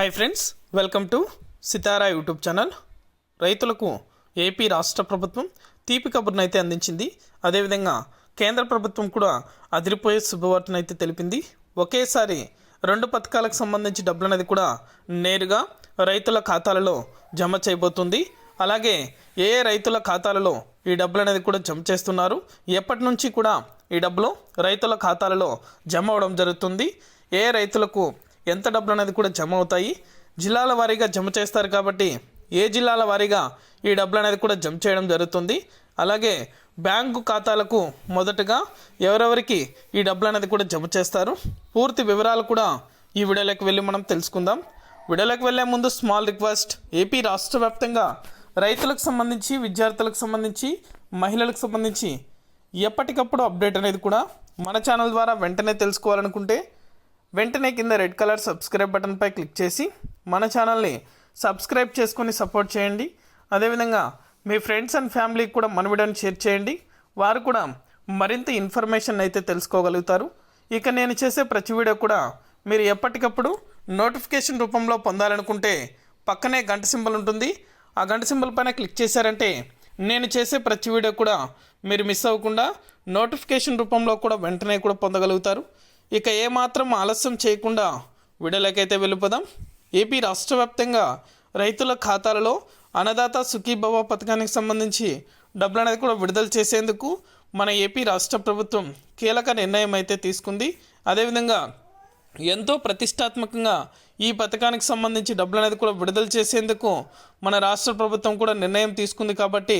Hi friends welcome to Sitara YouTube channel రైతులకు AP రాష్ట్ర ప్రభుత్వం తీపి కబుర్ను అయితే అందించింది. అదేవిధంగా కేంద్ర ప్రభుత్వం కూడా అదిరిపోయే శుభవార్తనైతే తెలిపింది. ఒకేసారి రెండు పథకాలకు సంబంధించి డబ్బులు అనేది కూడా నేరుగా రైతుల ఖాతాలలో జమ చేయబోతుంది. అలాగే ఏ ఏ రైతుల ఖాతాలలో ఈ డబ్బులు అనేది కూడా జమ చేస్తున్నారు. ఎప్పటి నుంచి కూడా ఈ డబ్బులు రైతుల ఖాతాలలో జమ అవడం జరుగుతుంది. ఏ రైతులకు ఎంత డబ్బులు అనేది కూడా జమ అవుతాయి జిల్లాల వారీగా జమ చేస్తారు కాబట్టి ఏ జిల్లాల వారీగా ఈ డబ్బులు అనేది కూడా జమ చేయడం జరుగుతుంది. అలాగే బ్యాంకు ఖాతాలకు మొదటగా ఎవరెవరికి ఈ డబ్బులు అనేది కూడా జమ చేస్తారు. పూర్తి వివరాలు కూడా ఈ వీడియోలోకి వెళ్ళి మనం తెలుసుకుందాం. వీడియోలోకి వెళ్ళే ముందు స్మాల్ రిక్వెస్ట్ ఏపీ రాష్ట్ర వ్యాప్తంగా రైతులకు సంబంధించి విద్యార్థులకు సంబంధించి మహిళలకు సంబంధించి ఎప్పటికప్పుడు అప్డేట్ అనేది కూడా మన ఛానల్ ద్వారా వెంటనే తెలుసుకోవాలనుకుంటే వెంటనే కింద రెడ్ కలర్ సబ్స్క్రైబ్ బటన్పై క్లిక్ చేసి మన ఛానల్ని సబ్స్క్రైబ్ చేసుకొని సపోర్ట్ చేయండి. అదేవిధంగా మీ ఫ్రెండ్స్ అండ్ ఫ్యామిలీకి కూడా మన వీడియోని షేర్ చేయండి. వారు కూడా మరింత ఇన్ఫర్మేషన్ అయితే తెలుసుకోగలుగుతారు. ఇక నేను చేసే ప్రతి వీడియో కూడా మీరు ఎప్పటికప్పుడు నోటిఫికేషన్ రూపంలో పొందాలనుకుంటే పక్కనే గంట సింబల్ ఉంటుంది. ఆ గంట సింబల్ పైన క్లిక్ చేశారంటే నేను చేసే ప్రతి వీడియో కూడా మీరు మిస్ అవ్వకుండా నోటిఫికేషన్ రూపంలో కూడా వెంటనే కూడా పొందగలుగుతారు. ఇక ఏమాత్రం ఆలస్యం చేయకుండా విడలకైతే వెళ్ళిపోదాం. ఏపీ రాష్ట్ర వ్యాప్తంగా రైతుల ఖాతాలలో అన్నదాత సుఖీభవ పథకానికి సంబంధించి డబ్బులు అనేది కూడా విడుదల చేసేందుకు మన ఏపీ రాష్ట్ర ప్రభుత్వం కీలక నిర్ణయం అయితే తీసుకుంది. అదేవిధంగా ఎంతో ప్రతిష్టాత్మకంగా ఈ పథకానికి సంబంధించి డబ్బులు అనేది కూడా విడుదల చేసేందుకు మన రాష్ట్ర ప్రభుత్వం కూడా నిర్ణయం తీసుకుంది కాబట్టి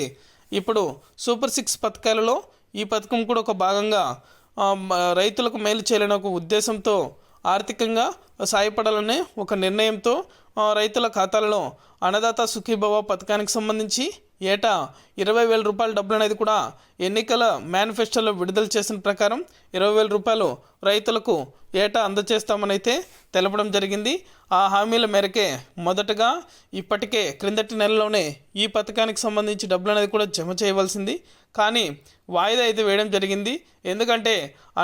ఇప్పుడు సూపర్ సిక్స్ పథకాలలో ఈ పథకం కూడా ఒక భాగంగా రైతులకు మేలు చేయాలనే ఒక ఉద్దేశంతో ఆర్థికంగా సాయపడాలనే ఒక నిర్ణయంతో రైతుల ఖాతాలలో అన్నదాత సుఖీభవ పథకానికి సంబంధించి ఏటా ఇరవై వేల రూపాయల డబ్బులు అనేది కూడా ఎన్నికల మేనిఫెస్టోలో విడుదల చేసిన ప్రకారం ఇరవై వేల రూపాయలు రైతులకు ఏటా అందచేస్తామనైతే తెలపడం జరిగింది. ఆ హామీల మేరకే మొదటగా ఇప్పటికే క్రిందటి నెలలోనే ఈ పథకానికి సంబంధించి డబ్బులు అనేది కూడా జమ చేయవలసింది. కానీ వాయిదా అయితే వేయడం జరిగింది. ఎందుకంటే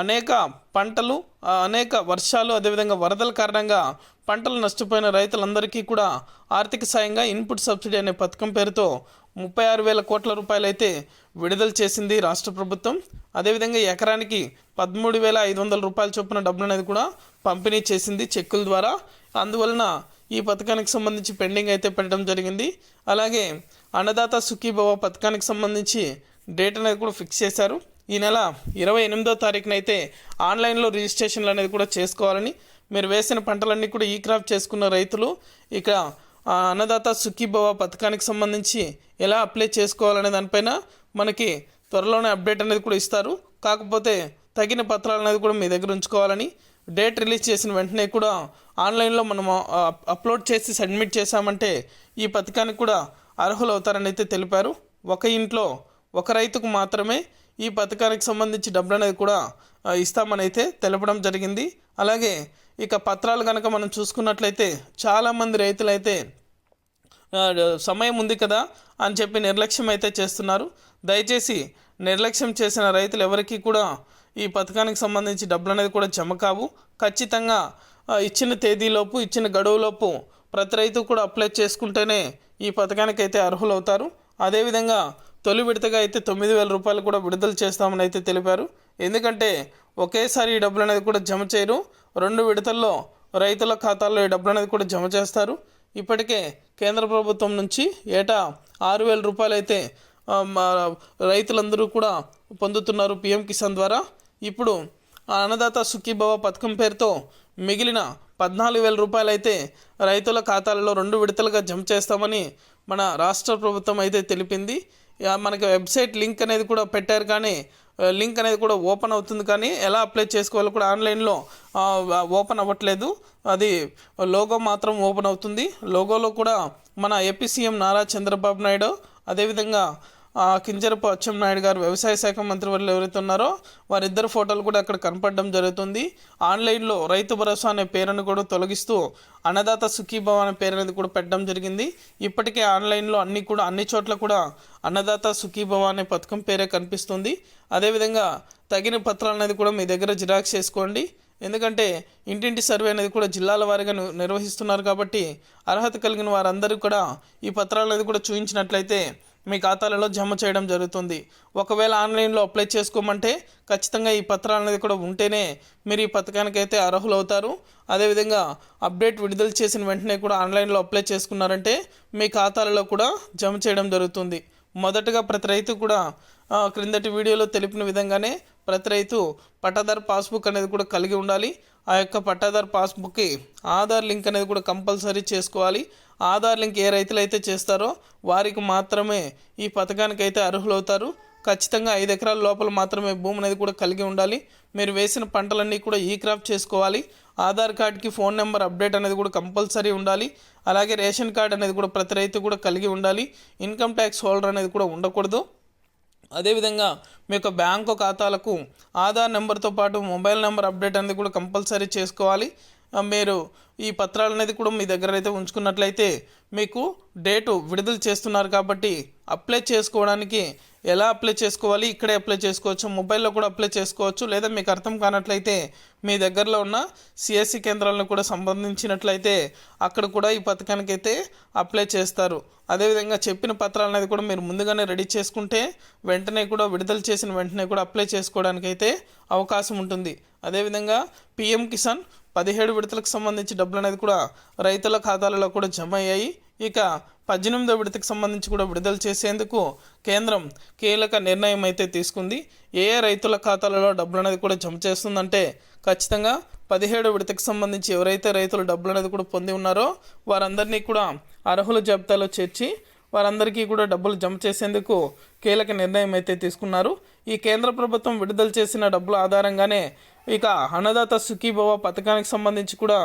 అనేక పంటలు అనేక వర్షాలు అదేవిధంగా వరదల కారణంగా పంటలు నష్టపోయిన రైతులందరికీ కూడా ఆర్థిక సాయంగా ఇన్పుట్ సబ్సిడీ అనే పథకం పేరుతో ముప్పై ఆరు వేల కోట్ల రూపాయలు అయితే విడుదల చేసింది రాష్ట్ర ప్రభుత్వం. అదేవిధంగా ఎకరానికి పదమూడు వేల ఐదు వందల రూపాయల చొప్పున డబ్బులు అనేది కూడా పంపిణీ చేసింది చెక్కుల ద్వారా. అందువలన ఈ పథకానికి సంబంధించి పెండింగ్ అయితే పెట్టడం జరిగింది. అలాగే అన్నదాత సుఖీభవ పథకానికి సంబంధించి డేట్ అనేది కూడా ఫిక్స్ చేశారు. ఈ నెల ఇరవై ఎనిమిదో తారీఖున అయితే ఆన్లైన్లో రిజిస్ట్రేషన్లు అనేది కూడా చేసుకోవాలని. మీరు వేసిన పంటలన్నీ కూడా ఈ క్రాప్ చేసుకున్న రైతులు. ఇక అన్నదాత సుఖీభవ పథకానికి సంబంధించి ఎలా అప్లై చేసుకోవాలనే దానిపైన మనకి త్వరలోనే అప్డేట్ అనేది కూడా ఇస్తారు. కాకపోతే తగిన పత్రాలు అనేది కూడా మీ దగ్గర ఉంచుకోవాలని డేట్ రిలీజ్ చేసిన వెంటనే కూడా ఆన్లైన్లో మనం అప్లోడ్ చేసి సబ్మిట్ చేశామంటే ఈ పథకానికి కూడా అర్హులు అవుతారని అయితే తెలిపారు. ఒక ఇంట్లో ఒక రైతుకు మాత్రమే ఈ పథకానికి సంబంధించి డబ్బులు అనేది కూడా ఇస్తామని అయితే తెలపడం జరిగింది. అలాగే ఇక పత్రాలు కనుక మనం చూసుకున్నట్లయితే చాలామంది రైతులు అయితే సమయం ఉంది కదా అని చెప్పి నిర్లక్ష్యం అయితే చేస్తున్నారు. దయచేసి నిర్లక్ష్యం చేసిన రైతులు ఎవరికీ కూడా ఈ పథకానికి సంబంధించి డబ్బులు అనేది కూడా జమ కావు. ఖచ్చితంగా ఇచ్చిన తేదీలోపు ఇచ్చిన గడువులోపు ప్రతి రైతు కూడా అప్లై చేసుకుంటేనే ఈ పథకానికి అయితే అర్హులవుతారు. అదేవిధంగా తొలి విడతగా అయితే తొమ్మిది వేల రూపాయలు కూడా విడుదల చేస్తామని అయితే తెలిపారు. ఎందుకంటే ఒకేసారి ఈ డబ్బులు అనేది కూడా జమ చేయరు. రెండు విడతల్లో రైతుల ఖాతాల్లో ఈ డబ్బులు అనేది కూడా జమ చేస్తారు. ఇప్పటికే కేంద్ర ప్రభుత్వం నుంచి ఏటా ఆరు వేల రూపాయలు అయితే రైతులందరూ కూడా పొందుతున్నారు పిఎం కిసాన్ ద్వారా. ఇప్పుడు ఆ అన్నదాత సుఖీభవ పథకం పేరుతో మిగిలిన పద్నాలుగు వేల రూపాయలు అయితే రైతుల ఖాతాలలో రెండు విడతలుగా జమ చేస్తామని మన రాష్ట్ర ప్రభుత్వం అయితే తెలిపింది. మనకి వెబ్సైట్ లింక్ అనేది కూడా పెట్టారు కానీ లింక్ అనేది కూడా ఓపెన్ అవుతుంది కానీ ఎలా అప్లై చేసుకోవాలో కూడా ఆన్లైన్లో ఓపెన్ అవ్వట్లేదు. అది లోగో మాత్రం ఓపెన్ అవుతుంది. లోగోలో కూడా మన ఏపీ సీఎం నారా చంద్రబాబు నాయుడు అదేవిధంగా కింజరపు అచ్చెన్నాయుడు గారు వ్యవసాయ శాఖ మంత్రి వర్యులు ఎవరైతే ఉన్నారో వారిద్దరు ఫోటోలు కూడా అక్కడ కనపడడం జరుగుతుంది. ఆన్లైన్లో రైతు భరోసా అనే పేరును కూడా తొలగిస్తూ అన్నదాత సుఖీభవ అనే పేరు అనేది కూడా పెట్టడం జరిగింది. ఇప్పటికే ఆన్లైన్లో అన్ని కూడా అన్ని చోట్ల కూడా అన్నదాత సుఖీభవ అనే పథకం పేరే కనిపిస్తుంది. అదేవిధంగా తగిన పత్రాలు అనేది కూడా మీ దగ్గర జిరాక్స్ చేసుకోండి. ఎందుకంటే ఇంటింటి సర్వే అనేది కూడా జిల్లాల వారీగా నిర్వహిస్తున్నారు కాబట్టి అర్హత కలిగిన వారందరూ కూడా ఈ పత్రాలు అనేది కూడా చూపించినట్లయితే మీ ఖాతాలలో జమ చేయడం జరుగుతుంది. ఒకవేళ ఆన్లైన్లో అప్లై చేసుకోమంటే ఖచ్చితంగా ఈ పత్రాలు అనేది కూడా ఉంటేనే మీరు ఈ పథకానికి అయితే అర్హులవుతారు. అదేవిధంగా అప్డేట్ విడుదల చేసిన వెంటనే కూడా ఆన్లైన్లో అప్లై చేసుకున్నారంటే మీ ఖాతాలలో కూడా జమ చేయడం జరుగుతుంది. మొదటగా ప్రతి రైతు కూడా క్రిందటి వీడియోలో తెలిపిన విధంగానే ప్రతి రైతు పట్టాదారు పాస్బుక్ అనేది కూడా కలిగి ఉండాలి. ఆ యొక్క పట్టాదారు పాస్బుక్కి ఆధార్ లింక్ అనేది కూడా కంపల్సరీ చేసుకోవాలి. ఆధార్ లింక్ ఏ రైతులు అయితే చేస్తారో వారికి మాత్రమే ఈ పథకానికి అయితే అర్హులవుతారు. ఖచ్చితంగా ఐదు ఎకరాల లోపల మాత్రమే భూమి అనేది కూడా కలిగి ఉండాలి. మీరు వేసిన పంటలన్నీ కూడా ఈ క్రాప్ చేసుకోవాలి. ఆధార్ కార్డ్కి ఫోన్ నెంబర్ అప్డేట్ అనేది కూడా కంపల్సరీ ఉండాలి. అలాగే రేషన్ కార్డ్ అనేది కూడా ప్రతి రైతు కూడా కలిగి ఉండాలి. ఇన్కమ్ ట్యాక్స్ హోల్డర్ అనేది కూడా ఉండకూడదు. అదేవిధంగా మీ యొక్క బ్యాంకు ఖాతాలకు ఆధార్ నెంబర్తో పాటు మొబైల్ నెంబర్ అప్డేట్ అనేది కూడా కంపల్సరీ చేసుకోవాలి. మీరు ఈ పత్రాలు అనేది కూడా మీ దగ్గర అయితే ఉంచుకున్నట్లయితే మీకు డేటు విడుదల చేస్తున్నారు కాబట్టి అప్లై చేసుకోవడానికి ఎలా అప్లై చేసుకోవాలి ఇక్కడే అప్లై చేసుకోవచ్చు మొబైల్లో కూడా అప్లై చేసుకోవచ్చు లేదా మీకు అర్థం కానట్లయితే మీ దగ్గరలో ఉన్న సిఎస్సి కేంద్రాలను కూడా సంబంధించినట్లయితే అక్కడ కూడా ఈ పథకానికి అయితే అప్లై చేస్తారు. అదేవిధంగా చెప్పిన పత్రాలు అనేది కూడా మీరు ముందుగానే రెడీ చేసుకుంటే వెంటనే కూడా విడుదల చేసిన వెంటనే కూడా అప్లై చేసుకోవడానికి అయితే అవకాశం ఉంటుంది. అదేవిధంగా పిఎం కిసాన్ పదిహేడు విడతలకు సంబంధించి డబ్బులు అనేది కూడా రైతుల ఖాతాలలో కూడా జమ అయ్యాయి. ఇక పద్దెనిమిదో విడతకు సంబంధించి కూడా విడుదల చేసేందుకు కేంద్రం కీలక నిర్ణయం అయితే తీసుకుంది. ఏ రైతుల ఖాతాలలో డబ్బులు అనేది కూడా జమ చేస్తుందంటే ఖచ్చితంగా పదిహేడు విడతకు సంబంధించి ఎవరైతే రైతులు డబ్బులు అనేది కూడా పొంది ఉన్నారో వారందరినీ కూడా అర్హుల జాబితాలో చేర్చి వారందరికీ కూడా డబ్బులు జమ చేసేందుకు కీలక నిర్ణయం అయితే తీసుకున్నారు. ఈ కేంద్ర ప్రభుత్వం విడుదల చేసిన డబ్బుల ఆధారంగానే ఇక అన్నదాత సుఖీభవ పథకానికి సంబంధించి కూడా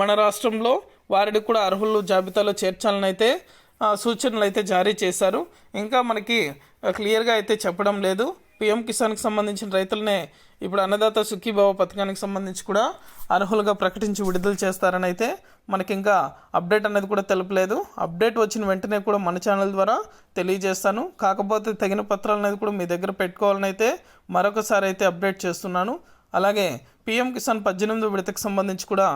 మన రాష్ట్రంలో వారిని కూడా అర్హులు జాబితాలో చేర్చాలని అయితే సూచనలు అయితే జారీ చేశారు. ఇంకా మనకి క్లియర్గా అయితే చెప్పడం లేదు. పిఎం కిసాన్కి సంబంధించిన రైతులనే ఇప్పుడు అన్నదాత సుఖీభావ పథకానికి సంబంధించి కూడా అర్హులుగా ప్రకటించి విడుదల చేస్తారని అయితే మనకి ఇంకా అప్డేట్ అనేది కూడా తెలపలేదు. అప్డేట్ వచ్చిన వెంటనే కూడా మన ఛానల్ ద్వారా తెలియజేస్తాను. కాకపోతే తగిన పత్రాలు అనేది కూడా మీ దగ్గర పెట్టుకోవాలని అయితే మరొకసారి అయితే అప్డేట్ చేస్తున్నాను. అలాగే పిఎం కిసాన్ పద్దెనిమిది విడతకు సంబంధించి కూడా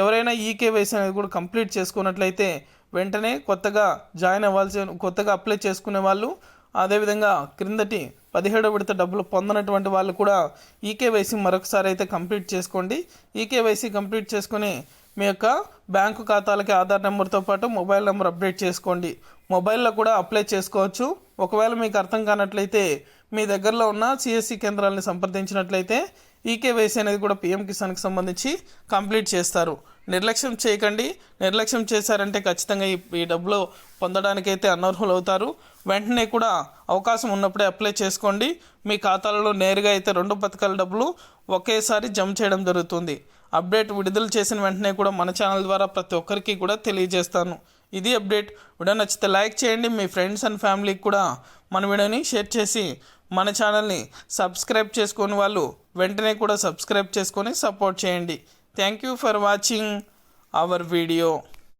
ఎవరైనా ఈకేవైసీ అనేది కూడా కంప్లీట్ చేసుకున్నట్లయితే వెంటనే కొత్తగా జాయిన్ అవ్వాల్సి కొత్తగా అప్లై చేసుకునే వాళ్ళు అదేవిధంగా క్రిందటి పదిహేడో విడత డబ్బులు పొందనటువంటి వాళ్ళు కూడా ఈకేవైసీ మరొకసారి అయితే కంప్లీట్ చేసుకోండి. ఈకేవైసీ కంప్లీట్ చేసుకుని మీ యొక్క బ్యాంకు ఖాతాలకి ఆధార్ నెంబర్తో పాటు మొబైల్ నెంబర్ అప్డేట్ చేసుకోండి. మొబైల్లో కూడా అప్లై చేసుకోవచ్చు. ఒకవేళ మీకు అర్థం కానట్లయితే మీ దగ్గరలో ఉన్న సిఎస్సి కేంద్రాలను సంప్రదించినట్లయితే ఈకేవైసీ అనేది కూడా పిఎం కిసాన్కి సంబంధించి కంప్లీట్ చేస్తారు. నిర్లక్ష్యం చేయకండి. నిర్లక్ష్యం చేశారంటే ఖచ్చితంగా ఈ ఈ డబ్బులు పొందడానికైతే అనర్హులు అవుతారు వెంటనే కూడా అవకాశం ఉన్నప్పుడే అప్లై చేసుకోండి. మీ ఖాతాలలో నేరుగా అయితే రెండు పథకాల డబ్బులు ఒకేసారి జమ చేయడం జరుగుతుంది. అప్డేట్ విడుదల చేసిన వెంటనే కూడా మన ఛానల్ ద్వారా ప్రతి ఒక్కరికి కూడా తెలియజేస్తాను. ఇది అప్డేట్. వీడియో నచ్చితే లైక్ చేయండి. మీ ఫ్రెండ్స్ అండ్ ఫ్యామిలీకి కూడా మన వీడియోని షేర్ చేసి మన ఛానల్ని సబ్స్క్రైబ్ చేసుకుని వాళ్ళు వెంటనే కూడా సబ్స్క్రైబ్ చేసుకొని సపోర్ట్ చేయండి. Thank you for watching our video.